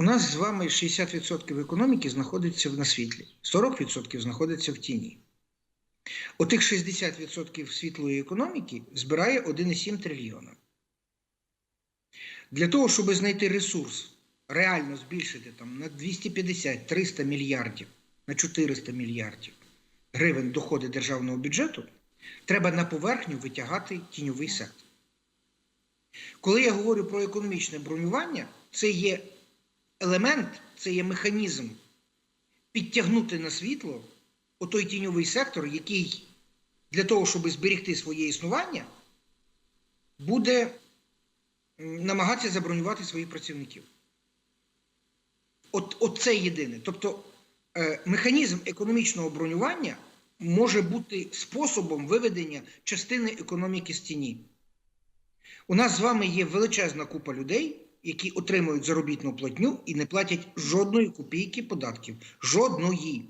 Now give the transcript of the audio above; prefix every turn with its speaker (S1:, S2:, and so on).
S1: У нас з вами 60% економіки знаходиться на світлі, 40% знаходиться в тіні. Отих 60% світлої економіки збирає 1,7 трильйона. Для того, щоб знайти ресурс, реально збільшити там, на 250-300 мільярдів, на 400 мільярдів гривень доходи державного бюджету, треба на поверхню витягати тіньовий сектор. Коли я говорю про економічне бронювання, це є елемент, це є механізм підтягнути на світло отой тіньовий сектор, який для того, щоб зберегти своє існування, буде намагатися забронювати своїх працівників. От, от це єдине. Тобто е, механізм економічного бронювання може бути способом виведення частини економіки з тіні. У нас з вами є величезна купа людей, які отримують заробітну платню і не платять жодної копійки податків. Жодної.